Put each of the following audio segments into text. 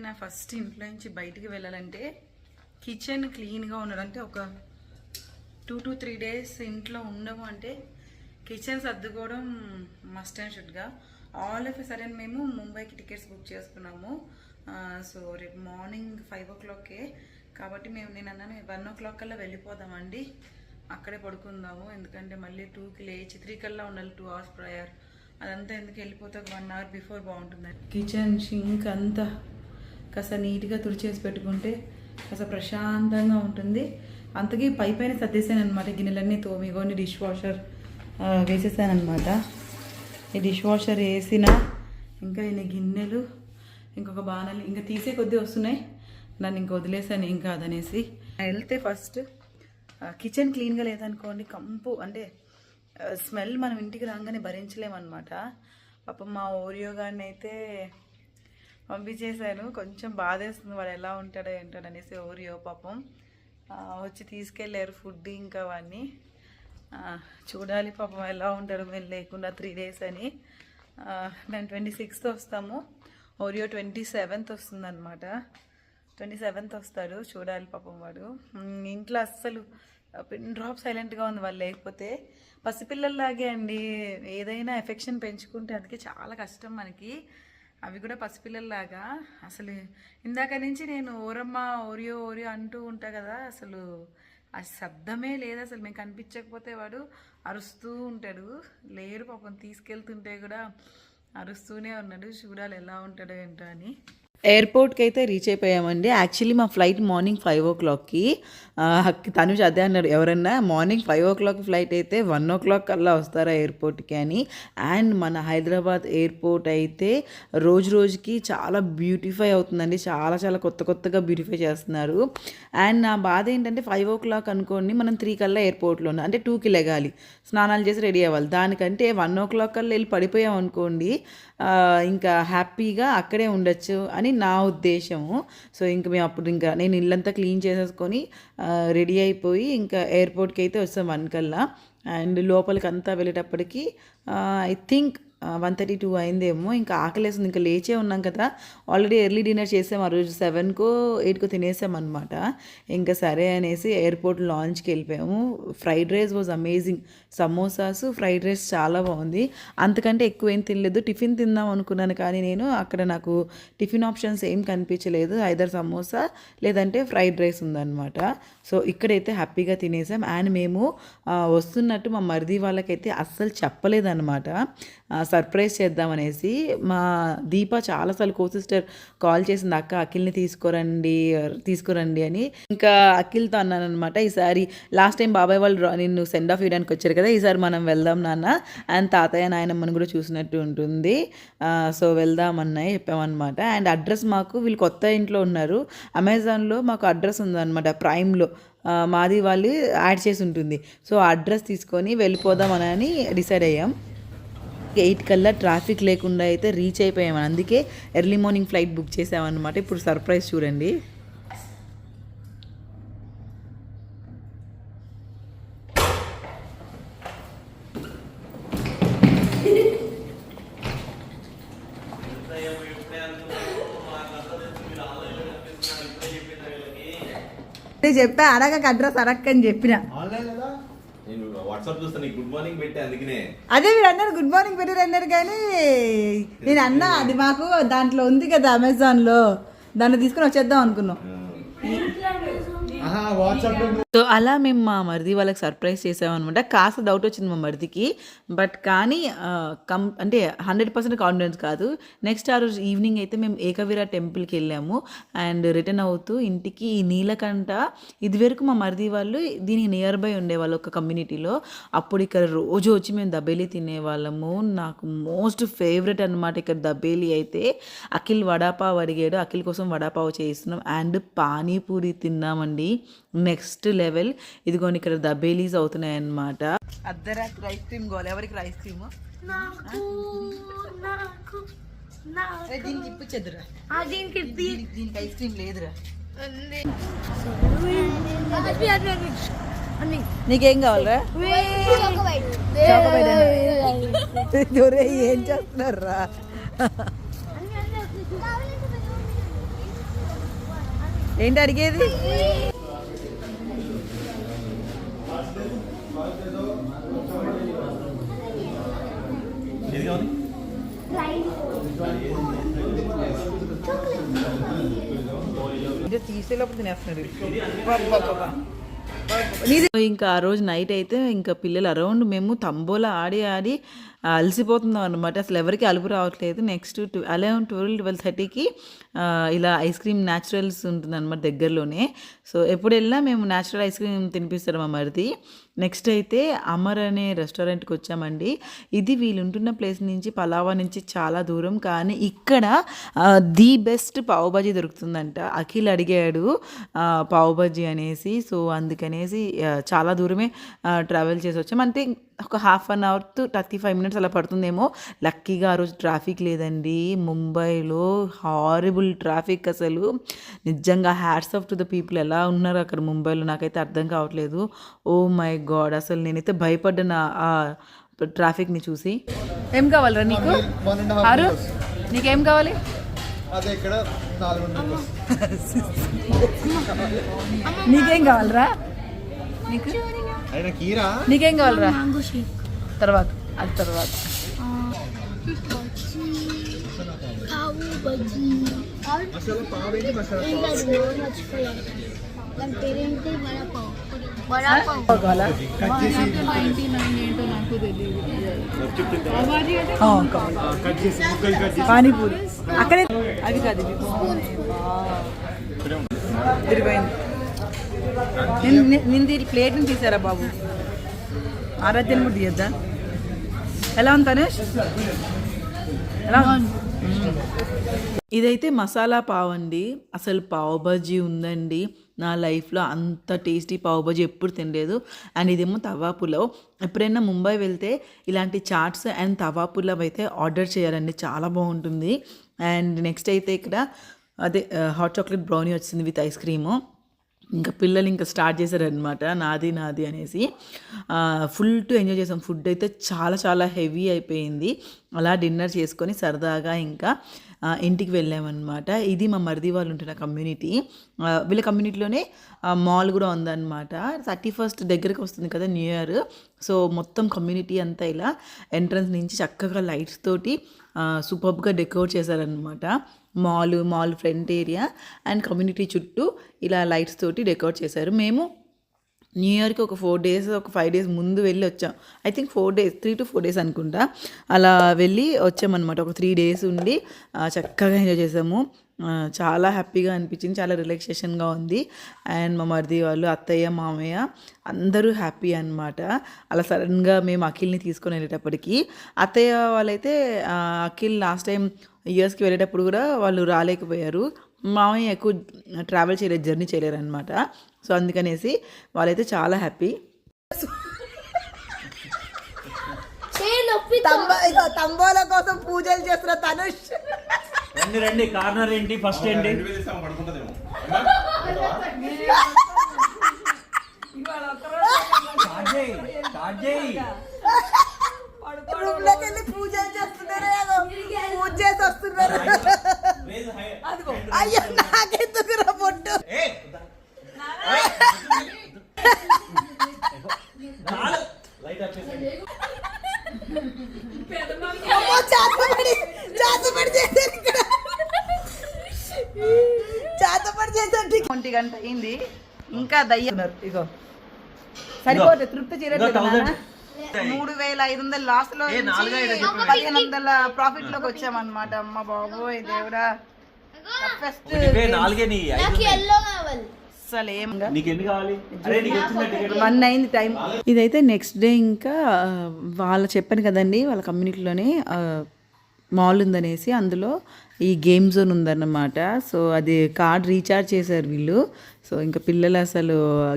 ఎప్పుడైనా ఫస్ట్ ఇంట్లో నుంచి బయటికి వెళ్ళాలంటే కిచెన్ క్లీన్గా ఉండడం అంటే ఒక టూ టు త్రీ డేస్ ఇంట్లో ఉండము అంటే కిచెన్ సర్దుకోవడం మస్ట్ అండ్ షుడ్గా ఆల్ ఆఫ్ సడన్ మేము ముంబైకి టికెట్స్ బుక్ చేసుకున్నాము. సో రేపు మార్నింగ్ ఫైవ్ ఓ క్లాక్కే కాబట్టి మేము నేను అన్నాను వన్ ఓ క్లాక్ కల్లా వెళ్ళిపోదామండి. అక్కడే పడుకుందాము. ఎందుకంటే మళ్ళీ టూకి లేచి త్రీ కల్లా ఉండాలి టూ అవర్స్ ప్రయర్. అదంతా ఎందుకు వెళ్ళిపోతే ఒక వన్ అవర్ బిఫోర్ బాగుంటుంది కిచెన్ షింక్ అంతా కాస్త నీట్గా తుడిచేసి పెట్టుకుంటే కాస్త ప్రశాంతంగా ఉంటుంది. అంతకీ పై పైన సర్దేశాను అనమాట గిన్నెలన్నీ తోమిగోని డిష్ వాషర్ వేసేసాను అనమాట ఈ డిష్ వాషర్ వేసిన ఇంకా ఇన్ని గిన్నెలు ఇంకొక బాణలు ఇంకా తీసే కొద్దీ వస్తున్నాయి. నన్ను ఇంక వదిలేసాను ఏం కాదనేసి. వెళ్తే ఫస్ట్ కిచెన్ క్లీన్గా లేదనుకోండి కంపు అంటే స్మెల్ మనం ఇంటికి రాగానే భరించలేమన్నమాట. పాపం మా ఓరియో గారిని అయితే పంపించేశాను. కొంచెం బాధేస్తుంది వాడు ఎలా ఉంటాడో ఏంటో అనేసి ఓరియో పాపం. వచ్చి తీసుకెళ్ళారు ఫుడ్ ఇంకా అవన్నీ. చూడాలి పాపం ఎలా ఉంటాడు మేము లేకుండా త్రీ డేస్ అని. మేము ట్వంటీ సిక్స్త్ వస్తాము. ఓరియో ట్వంటీ సెవెంత్ వస్తుందన్నమాట. ట్వంటీ సెవెంత్ వస్తాడు చూడాలి పాపం వాడు. ఇంట్లో అస్సలు పిన్ డ్రాప్ సైలెంట్గా ఉంది వాళ్ళు లేకపోతే. పసిపిల్లల్లాగే అండి. ఏదైనా ఎఫెక్షన్ పెంచుకుంటే అందుకే చాలా కష్టం మనకి. అవి కూడా పసిపిల్లల్లాగా. అసలు ఇందాక నుంచి నేను ఓరమ్మ ఓరియో ఓరియో అంటూ ఉంటా కదా అసలు ఆ శబ్దమే లేదు అసలు. మేము కనిపించకపోతే వాడు అరుస్తూ ఉంటాడు. లేరు పాపం తీసుకెళ్తుంటే కూడా అరుస్తూనే ఉన్నాడు. చూడాలి ఎలా ఉంటాడో ఏంటో అని. ఎయిర్పోర్ట్కి అయితే రీచ్ అయిపోయామండి. యాక్చువల్లీ మా ఫ్లైట్ మార్నింగ్ ఫైవ్ ఓ క్లాక్కి తను అదే అన్నారు ఎవరన్నా morning five o'clock flight అయితే వన్ ఓ క్లాక్ కల్లా వస్తారా ఎయిర్పోర్ట్కి? అని. అండ్ మన హైదరాబాద్ ఎయిర్పోర్ట్ అయితే రోజు రోజుకి చాలా బ్యూటిఫై అవుతుందండి. చాలా చాలా కొత్త కొత్తగా బ్యూటిఫై చేస్తున్నారు. అండ్ నా బాధ ఏంటంటే ఫైవ్ ఓ క్లాక్ అనుకోండి మనం త్రీ కల్లా ఎయిర్పోర్ట్లో అంటే టూకి లెగాలి స్నానాలు చేసి రెడీ అవ్వాలి. దానికంటే వన్ ఓ క్లాక్ కల్లా వెళ్ళి పడిపోయాం అనుకోండి ఇంకా హ్యాపీగా అక్కడే ఉండొచ్చు అని నా ఉద్దేశము. సో ఇంకా మేము అప్పుడు ఇంకా నేను ఇల్లంతా క్లీన్ చేసేసుకొని రెడీ అయిపోయి ఇంకా ఎయిర్పోర్ట్కి అయితే వస్తాం వన్ కల్లా. అండ్ లోపలికి అంతా వెళ్ళేటప్పటికి I think one thirty two అయిందేమో ఇంకా ఆకలేస్తుంది ఇంకా లేచే ఉన్నాం కదా ఆల్రెడీ ఎర్లీ డిన్నర్ చేసాం ఆ రోజు సెవెన్కో ఎయిట్కో తినేసాం అనమాట ఇంకా సరే అనేసి ఎయిర్పోర్ట్ లాంచ్కి వెళ్ళిపోయాము. Fried rice was amazing samosas fried rice చాలా బాగుంది. అంతకంటే ఎక్కువ ఏం తినలేదు. టిఫిన్ తిందాం అనుకున్నాను కానీ నేను అక్కడ నాకు టిఫిన్ ఆప్షన్స్ ఏం కనిపించలేదు. ఐదర్ సమోసా లేదంటే ఫ్రైడ్ రైస్ ఉందన్నమాట. సో ఇక్కడైతే హ్యాపీగా తినేసాం. అండ్ మేము వస్తున్నట్టు మా మరిది వాళ్ళకైతే అస్సలు చెప్పలేదన్నమాట. సర్ప్రైజ్ చేద్దామనేసి మా దీప చాలాసార్లు కో సిస్టర్ కాల్ చేసింది అక్క అఖిల్ని తీసుకురండి తీసుకురండి అని. ఇంకా అఖిల్తో అన్నాను అనమాట ఈసారి లాస్ట్ టైం బాబాయ్ వాళ్ళు నిన్ను సెండ్ ఆఫ్ ఇవ్వడానికి వచ్చారు కదా ఈసారి మనం వెళ్దాం నాన్న అండ్ తాతయ్య నాయనమ్మని కూడా చూసినట్టు ఉంటుంది. సో వెళ్దామన్నాయి చెప్పామన్నమాట. అండ్ అడ్రస్ మాకు వీళ్ళు కొత్త ఇంట్లో ఉన్నారు. అమెజాన్లో మాకు అడ్రస్ ఉందన్నమాట ప్రైమ్లో. మాది వాళ్ళు యాడ్ చేసి ఉంటుంది. సో అడ్రస్ తీసుకొని వెళ్ళిపోదామని అని డిసైడ్ అయ్యాం. ఎయిట్ కల్లా ట్రాఫిక్ లేకుండా అయితే రీచ్ అయిపోయాం. అందుకే ఎర్లీ మార్నింగ్ ఫ్లైట్ బుక్ చేసామన్నమాట. ఇప్పుడు సర్ప్రైజ్ చూడండి. చెప్పా అడగక అడ్రస్ అడక్కని చెప్పిన. నేను వాట్సాప్ చూస్తా నీకు గుడ్ మార్నింగ్ పెట్టే అందుకనే. అదే మీరు అన్నారు గుడ్ మార్నింగ్ పెట్టారు అన్నారు కానీ నేను అన్నా అది మాకు దాంట్లో ఉంది కదా అమెజాన్లో దాన్ని తీసుకుని వచ్చేద్దాం అనుకున్నాం. సో అలా మేము మా మరిది వాళ్ళకి సర్ప్రైజ్ చేసామన్నమాట. కాస్త డౌట్ వచ్చింది మా మరిదికి. బట్ కానీ కం అంటే హండ్రెడ్ పర్సెంట్ కాన్ఫిడెన్స్ కాదు. నెక్స్ట్ ఆ రోజు ఈవినింగ్ అయితే మేము ఏకవీర టెంపుల్కి వెళ్ళాము. అండ్ రిటర్న్ అవుతూ ఇంటికి ఈ నీలకంఠ ఇదివరకు మా మరిది వాళ్ళు దీనికి నియర్ బై ఉండేవాళ్ళు ఒక కమ్యూనిటీలో అప్పుడు ఇక్కడ రోజు వచ్చి మేము దబేలి తినేవాళ్ళము. నాకు మోస్ట్ ఫేవరెట్ అనమాట ఇక్కడ దబేలి అయితే. అఖిల్ వడాపావ్ అడిగాడు. అఖిల్ కోసం వడాపావ్ చేయిస్తున్నాం. అండ్ పానీపూరి తిన్నామండి. Next level. ఇదిగోని ఇక్కడ దబేలీస్ అవుతున్నాయి అన్నమాట అర్ధరాత్రి ఐస్ క్రీమ్ గోల్ ఎవరికి ఐస్ క్రీమ్? నాకు నాకు నాకు. దీనికి దీనికి దీనికి ఐస్ క్రీమ్ లేదురా. నీకేం కావాలరా? ఏం చేస్తున్నారా ఏంటి అడిగేది? ఏది కావాలి తీసేలోపు తినేస్తున్నాడు. ఇంకా ఆ రోజు నైట్ అయితే ఇంకా పిల్లలు అరౌండ్ మేము తంబోలా ఆడి ఆడి అలసిపోతున్నాం అనమాట అసలు ఎవరికి అలుపు రావట్లేదు. Next two eleven twelve twelve థర్టీకి ఇలా ఐస్ క్రీమ్ న్యాచురల్స్ ఉంటుంది అనమాట దగ్గరలోనే. సో ఎప్పుడు వెళ్ళినా మేము న్యాచురల్ ఐస్ క్రీమ్ తినిపిస్తారు మా మరిది. నెక్స్ట్ అయితే అమర్ అనే రెస్టారెంట్కి వచ్చామండి. ఇది వీళ్ళు ఉంటున్న ప్లేస్ నుంచి పలావా నుంచి చాలా దూరం. కానీ ఇక్కడ ది బెస్ట్ పావు బాజీ దొరుకుతుందంట. అఖిల్ అడిగాడు ఆ, పావు బాజీ అనేసి. సో అందుకనేసి చాలా దూరమే ట్రావెల్ చేసి వచ్చాం. అంటే ఒక half an hour to thirty five minutes అలా పడుతుందేమో. లక్కీగా ఆ రోజు ట్రాఫిక్ లేదండి. ముంబైలో హారిబుల్ ట్రాఫిక్ అసలు. నిజంగా hats off to the people ఎలా ఉన్నారు అక్కడ ముంబైలో? నాకైతే అర్థం కావట్లేదు. ఓ మై గాడ్ అసలు నేనైతే భయపడ్డాను ఆ- ట్రాఫిక్ని చూసి. ఏం కావాలరా నీకు? ఆరు నీకేం కావాలి? అదే ఇక్కడ నీకేం కావాలరా? నీకు? నీకేం కావాలరా? తర్వాత అది తర్వాత. పానీపూరి. అక్కడే అది కాదు తిరిగిపోయింది దీని ప్లేట్ని తీసారా బాబు? ఆరాధ్యాన్ని కూడా తీయద్దా? ఎలా ఉంది తనేష్? ఎలా ఇదైతే మసాలా పావ్ అండి. అసలు పావ్ బజ్జీ ఉందండి. నా లైఫ్లో అంత టేస్టీ పావ్ బజ్జీ ఎప్పుడు తినలేదు. అండ్ ఇదేమో తవా పులావ్. ఎప్పుడైనా ముంబై వెళ్తే ఇలాంటి చాట్స్ అండ్ తవా పులావ్ అయితే ఆర్డర్ చేయాలండి. చాలా బాగుంటుంది. అండ్ నెక్స్ట్ అయితే ఇక్కడ అదే హాట్ చాక్లెట్ బ్రౌనీ వచ్చింది విత్ ఐస్ క్రీము ఇంకా పిల్లలు ఇంకా స్టార్ట్ చేశారనమాట నాది నాది అనేసి. ఫుల్ టు ఎంజాయ్ చేసాం. ఫుడ్ అయితే చాలా చాలా హెవీ అయిపోయింది. అలా డిన్నర్ చేసుకొని సరదాగా ఇంకా ఇంటికి వెళ్ళామన్నమాట. ఇది మా మరిది వాళ్ళు ఉంటున్న కమ్యూనిటీ వీళ్ళ కమ్యూనిటీలోనే మాల్ కూడా ఉందన్నమాట. థర్టీ ఫస్ట్ దగ్గరకు వస్తుంది కదా న్యూ ఇయర్ సో మొత్తం కమ్యూనిటీ అంతా ఇలా ఎంట్రన్స్ నుంచి చక్కగా లైట్స్ తోటి సూపర్గా డెకోర్ చేశారనమాట mall mall front area and community చుట్టూ ఇలా లైట్స్ తోటి డెకోర్ చేశారు. మేము న్యూ ఇయర్కి ఒక ఫోర్ డేస్ ఒక ఫైవ్ డేస్ ముందు వెళ్ళి వచ్చాం. I think four days three to four days అనుకుంటా. అలా వెళ్ళి వచ్చామన్నమాట. ఒక త్రీ డేస్ ఉండి చక్కగా ఎంజాయ్ చేసాము. చాలా హ్యాపీగా అనిపించింది చాలా రిలాక్సేషన్గా ఉంది. అండ్ మా మరిది వాళ్ళు అత్తయ్య మామయ్య అందరూ హ్యాపీ అన్నమాట. అలా సడన్గా మేము అఖిల్ని తీసుకొని వెళ్ళేటప్పటికి అత్తయ్య వాళ్ళైతే అఖిల్ లాస్ట్ టైం ఇయర్స్కి వెళ్ళేటప్పుడు కూడా వాళ్ళు రాలేకపోయారు. మామయ్య ఎక్కువ ట్రావెల్ చేయలేదు జర్నీ చేయలేరు అనమాట సో అందుకనేసి వాళ్ళైతే చాలా హ్యాపీ. తంబోల కోసం పూజలు చేస్తున్న తనుష్. రండి రండి. కార్నర్ ఏంటి? ఫస్ట్ ఏంటి? పూజలు చేస్తున్నారు పూజ చేసి వస్తున్నారు. అదిగో. అయ్యో నాకెందుకు రా ఒంటి గంట అయింది. ఇంకా దయ్యున్నారు ఇగో. సరిపోతే తృప్తి చేరట్లేదు. మూడు వేల ఐదు వందల లాస్ట్లో. పదిహేను వందల ప్రాఫిట్లోకి వచ్చామన్నమాట. అమ్మ బాబోయ్ దేవుడా. ఫస్ట్ ఇదైతే నెక్స్ట్ డే ఇంకా వాళ్ళ చెప్పాను కదండి వాళ్ళ కమ్యూనిటీలోనే మాల్ ఉందనేసి అందులో ఈ గేమ్ జోన్ ఉందన్నమాట. సో అది కార్డ్ రీఛార్జ్ చేశారు వీళ్ళు. సో ఇంకా పిల్లలు అసలు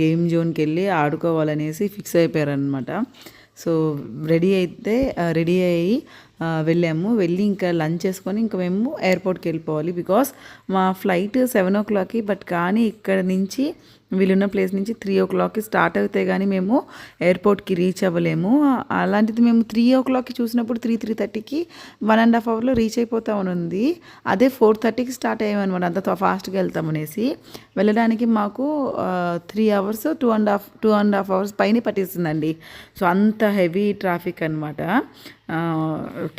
గేమ్ జోన్కి వెళ్ళి ఆడుకోవాలనేసి ఫిక్స్ అయిపోయారనమాట సో రెడీ అయితే రెడీ అయ్యి వెళ్ళాము. వెళ్ళి ఇంకా లంచ్ చేసుకొని ఇంకా మేము ఎయిర్పోర్ట్కి వెళ్ళిపోవాలి బికాస్ మా ఫ్లైట్ సెవెన్ ఓ క్లాక్కి బట్ కానీ ఇక్కడ నుంచి వీళ్ళున్న ప్లేస్ నుంచి త్రీ ఓ క్లాక్కి స్టార్ట్ అవుతే కానీ మేము ఎయిర్పోర్ట్కి రీచ్ అవ్వలేము. అలాంటిది మేము త్రీ ఓ క్లాక్కి చూసినప్పుడు త్రీ త్రీ థర్టీకి వన్ అండ్ హాఫ్ అవర్లో రీచ్ అయిపోతామనుంది. అదే ఫోర్ థర్టీకి స్టార్ట్ అయ్యామన్నమాట. అంత ఫాస్ట్గా వెళ్తామనేసి వెళ్ళడానికి మాకు three hours two and half two and half hours పైన పట్టేస్తుందండి సో అంత హెవీ ట్రాఫిక్ అనమాట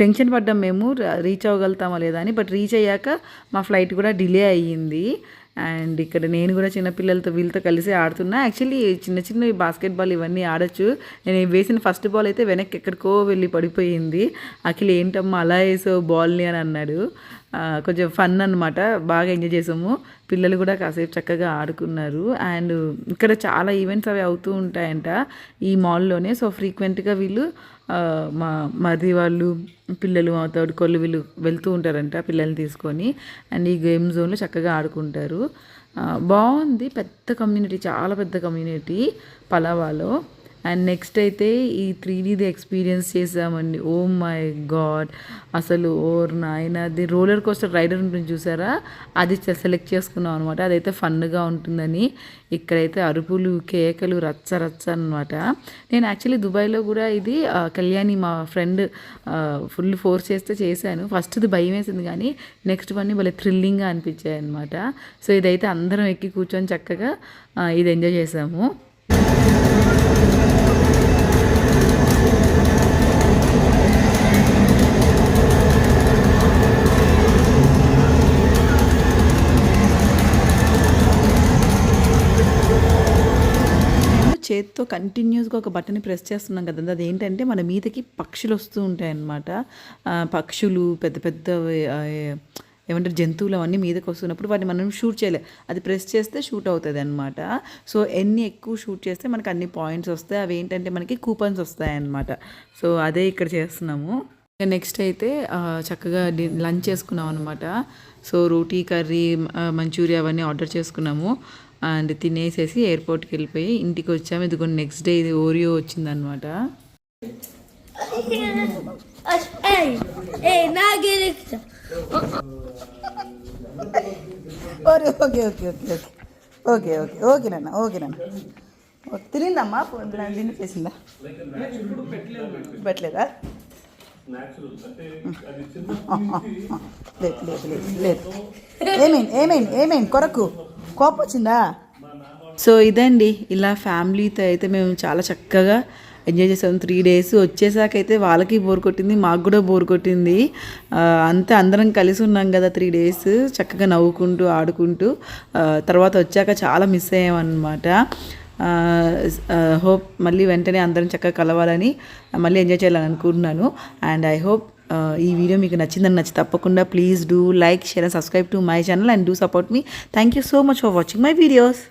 టెన్షన్ పడ్డాం మేము రీచ్ అవ్వగలుగుతామా లేదా అని బట్ రీచ్ అయ్యాక మా ఫ్లైట్ కూడా డిలే అయ్యింది. అండ్ ఇక్కడ నేను కూడా చిన్నపిల్లలతో వీళ్ళతో కలిసి ఆడుతున్నా. యాక్చువల్లీ చిన్న చిన్న బాస్కెట్బాల్ ఇవన్నీ ఆడొచ్చు. నేను వేసిన ఫస్ట్ బాల్ అయితే వెనక్కి ఎక్కడికో వెళ్ళి పడిపోయింది. అఖిల్ ఏంటమ్మా అలా వేసావు బాల్ని అని అన్నాడు. కొంచెం ఫన్ అనమాట బాగా ఎంజాయ్ చేసాము. పిల్లలు కూడా కాసేపు చక్కగా ఆడుకున్నారు. అండ్ ఇక్కడ చాలా ఈవెంట్స్ అవి అవుతూ ఉంటాయంట ఈ మాల్లోనే సో ఫ్రీక్వెంట్గా వీళ్ళు మా మరిది వాళ్ళు పిల్లలు మా తోడుకోళ్ళు వీళ్ళు వెళ్తూ ఉంటారంట పిల్లల్ని తీసుకొని. అండ్ ఈ గేమ్ జోన్లో చక్కగా ఆడుకుంటారు. బాగుంది. పెద్ద కమ్యూనిటీ చాలా పెద్ద కమ్యూనిటీ పలావాలో. అండ్ నెక్స్ట్ అయితే ఈ త్రీ డీది ఎక్స్పీరియన్స్ చేసామండి ఓ మై గాడ్ అసలు ఓర్ నాయన అది రోలర్ కోస్టర్ రైడర్ ఉంటుంది చూసారా? అది సెలెక్ట్ చేసుకున్నాం అనమాట అదైతే ఫన్గా ఉంటుందని. ఇక్కడైతే అరుపులు కేకలు రచ్చ రచ్చ అనమాట నేను యాక్చువల్లీ దుబాయ్లో కూడా ఇది కళ్యాణి మా ఫ్రెండ్ ఫుల్ ఫోర్స్ చేస్తే చేశాను. ఫస్ట్ది భయం వేసింది కానీ నెక్స్ట్ వన్ భలే థ్రిల్లింగ్గా అనిపించాయి అనమాట సో ఇదైతే అందరం ఎక్కి కూర్చొని చక్కగా ఇది ఎంజాయ్ చేసాము మేము చేత్తో కంటిన్యూస్గా ఒక బటన్ ప్రెస్ చేస్తున్నాం కదా అది ఏంటంటే మన మీదకి పక్షులు వస్తూ ఉంటాయన్నమాట. పక్షులు పెద్ద పెద్ద ఏమంటారు జంతువులు అవన్నీ మీదకి వస్తున్నప్పుడు వాటిని మనం షూట్ చేయలేదు అది ప్రెస్ చేస్తే షూట్ అవుతుంది అనమాట సో ఎన్ని ఎక్కువ షూట్ చేస్తే మనకి అన్ని పాయింట్స్ వస్తాయి. అవి ఏంటంటే మనకి కూపన్స్ వస్తాయి అన్నమాట సో అదే ఇక్కడ చేస్తున్నాము. నెక్స్ట్ అయితే చక్కగా లంచ్ చేసుకున్నాం అనమాట సో రోటీ కర్రీ మంచూరియా అవన్నీ ఆర్డర్ చేసుకున్నాము. అండ్ తినేసేసి ఎయిర్పోర్ట్కి వెళ్ళిపోయి ఇంటికి వచ్చాము. ఇదిగో నెక్స్ట్ డే ఇది ఓరియో వచ్చిందనమాట okay okay okay okay okay okay ఓకేనన్నా ఓకేనన్నా తినిందమ్మా? తినిపేసిందా పెట్టలేదా? లేదు లేదు లేదు లేదు. ఏమైంది ఏమైంది ఏమైంది? కొరకు. కోపం వచ్చిందా సో ఇదండి ఇలా ఫ్యామిలీతో అయితే మేము చాలా చక్కగా ఎంజాయ్ చేసాం. త్రీ డేస్ వచ్చేసాక అయితే వాళ్ళకి బోర్ కొట్టింది మాకు కూడా బోర్ కొట్టింది. అంతే అందరం కలిసి ఉన్నాం కదా త్రీ డేస్ చక్కగా నవ్వుకుంటూ ఆడుకుంటూ. తర్వాత వచ్చాక చాలా మిస్ అయ్యామన్నమాట. హోప్ మళ్ళీ వెంటనే అందరం చక్కగా కలవాలని మళ్ళీ ఎంజాయ్ చేయాలని అనుకుంటున్నాను. అండ్ ఐ హోప్ ఈ వీడియో మీకు నచ్చిందని నచ్చి తప్పకుండా please do like share and subscribe to my channel and do support me thank you so much for watching my videos